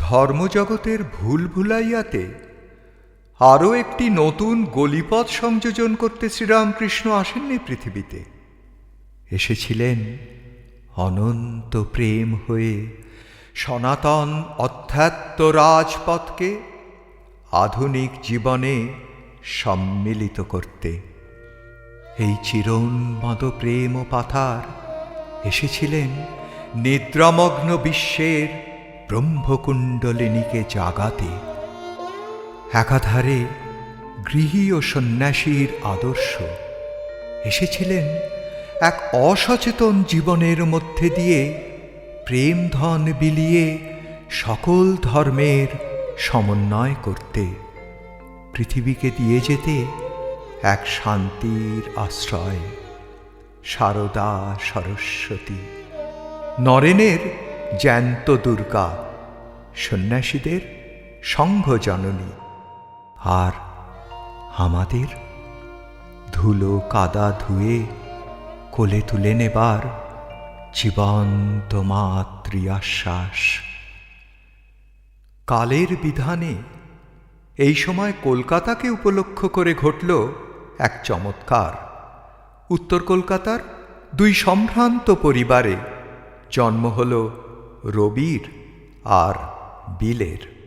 ধর্মজগতের ভুল ভুলাইয়াতে আরও একটি নতুন গলিপথ সংযোজন করতে শ্রীরামকৃষ্ণ আসেননি পৃথিবীতে। এসেছিলেন অনন্ত প্রেম হয়ে সনাতন অধ্যাত্ম রাজপথকে আধুনিক জীবনে সম্মিলিত করতে। এই চিরোন্মদ প্রেম পাথার এসেছিলেন নিদ্রামগ্ন বিশ্বের ব্রহ্মকুণ্ডলিনীকে জাগাতে একাধারে গৃহী ও সন্ন্যাসীর আদর্শ এসেছিলেন এক অসচেতন জীবনের মধ্যে দিয়ে প্রেম ধন বিলিয়ে সকল ধর্মের সমন্বয় করতে, পৃথিবীকে দিয়ে যেতে এক শান্তির আশ্রয়। সারদা সরস্বতী। নরেনের জ্যান্ত দুর্গা, সন্ন্যাসীদের সংঘ জননী। আর আমাদের ধুলো কাদা ধুয়ে কোলে তুলে নেবার জীবন্ত মাতৃ আশ্বাস কালের বিধানে এই সময় কলকাতাকে উপলক্ষ করে ঘটল এক চমৎকার। উত্তর কলকাতার দুই সম্ভ্রান্ত পরিবারে জন্ম হল রবির আর বিলের।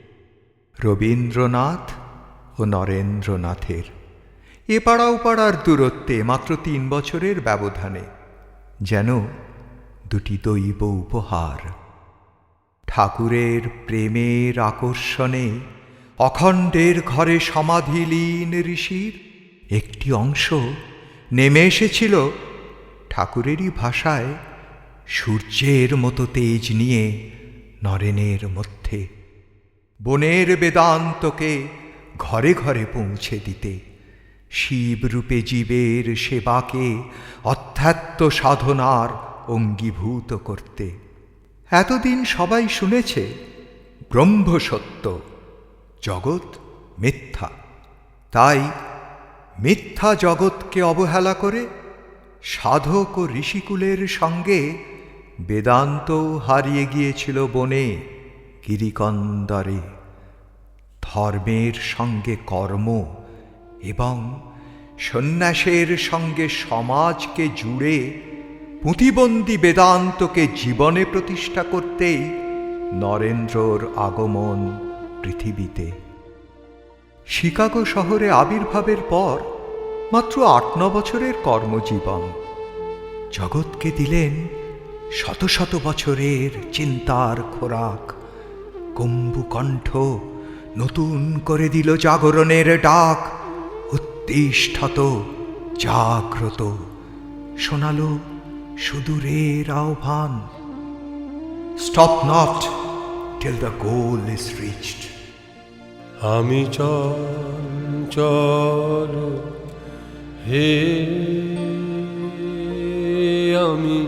রবীন্দ্রনাথ ও নরেন্দ্রনাথের। এ পাড়া ওপাড়ার দূরত্বে মাত্র তিন বছরের ব্যবধানে যেন দুটি দৈব উপহার। ঠাকুরের প্রেমের আকর্ষণে অখণ্ডের ঘরে সমাধিলীন ঋষির একটি অংশ নেমে এসেছিল ঠাকুরেরই ভাষায় সূর্যের মতো তেজ নিয়ে নরেনের মধ্যে, বনের বেদান্তকে ঘরে ঘরে পৌঁছে দিতে, শিবরূপে জীবের সেবাকে অধ্যাত্ম সাধনার অঙ্গীভূত করতে। এতদিন সবাই শুনেছে, ব্রহ্ম সত্য, জগৎ মিথ্যা। তাই মিথ্যা জগৎকে অবহেলা করে সাধক ও ঋষিকুলের সঙ্গে বেদান্ত হারিয়ে গিয়েছিল বনে, গিরিকন্দরে। ধর্মের সঙ্গে কর্ম এবং সন্ন্যাসের সঙ্গে সমাজকে জুড়ে পুঁতিবন্দি বেদান্তকে জীবনে প্রতিষ্ঠা করতেই নরেন্দ্রর আগমন পৃথিবীতে। শিকাগো শহরে আবির্ভাবের পর মাত্র আট ন বছরের কর্মজীবন। জগৎকে দিলেন শত শত বছরের চিন্তার খোরাক কম্বুকণ্ঠ নতুন করে দিল জাগরণের ডাক উত্তিষ্ঠত জাগ্রত। শোনালো সুদূরের আহ্বান। Stop not till the goal is reached আমি চল হে আমি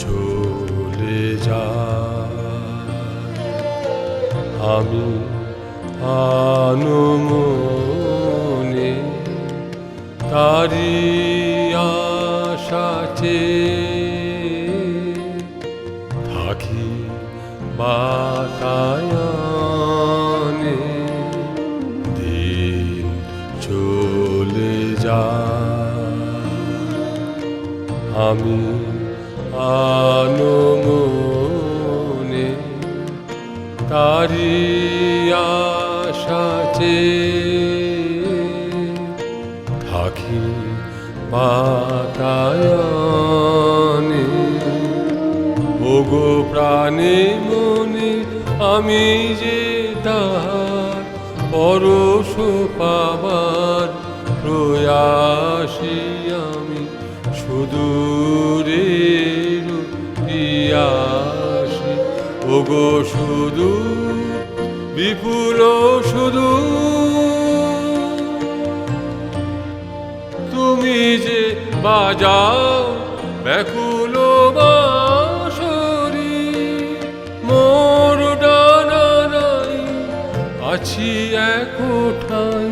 চলে যা। আমি আনুমনে তারি আশাচে থাকি বাতায়নে। দিন চলে যা। আমি আনমনে তারি আশাচে থাকি বাতায়নে। ওগো প্রাণে মনে আমি যে তার পরশ পাবার প্রয়াসী আমি সুদূরের সুদূর বিপুল শুধু। তুমি যে বাজাও ব্যাকুল বাঁশরি, মোর ডানারাই আছি এক ঠাই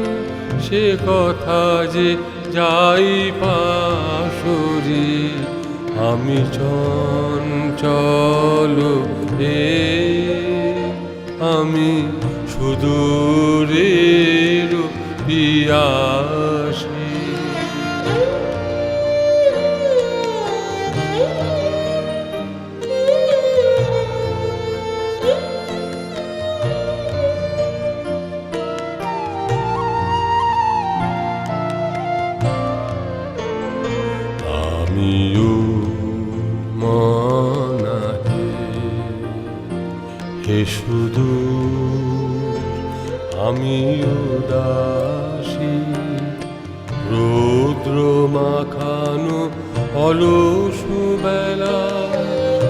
সে কথা যে যাই পাশরি আমি চঞ্চল হে আমি সুদূরের পিয়াসী হে শুধু আমিও দাসী। রৌদ্র মাখানো অলস বেলা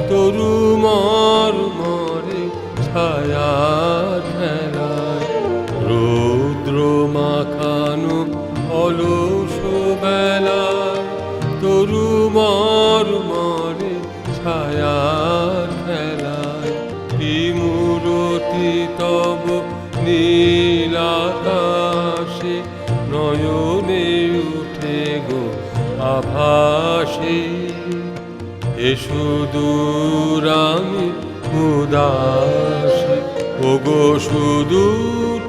তরু মর মরে ছায়া নয়নে উঠে গো আভাসে। এ সুদূর আমি উদাসী। ও গো সুদূর,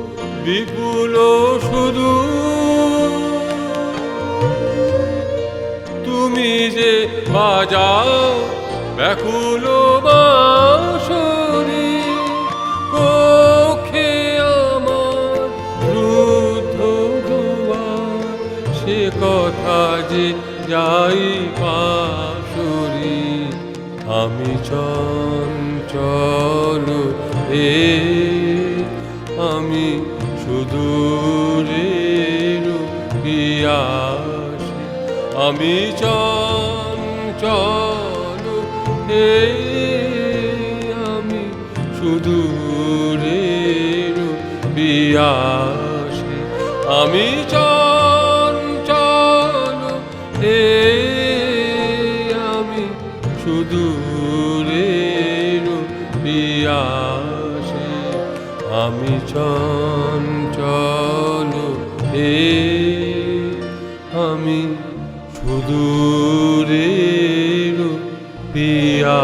বিপুল সুদূর। তুমি যে বাজাও, ব্যাকুল বাঁশরি যে যাই পাশরি আমি চঞ্চল হে আমি সুদূরের পিয়াসী আমি চঞ্চল হে আমি সুদূরের পিয়াসী আমি চঞ্চল আমি চঞ্চল হে আমি সুদূরের পিয়া।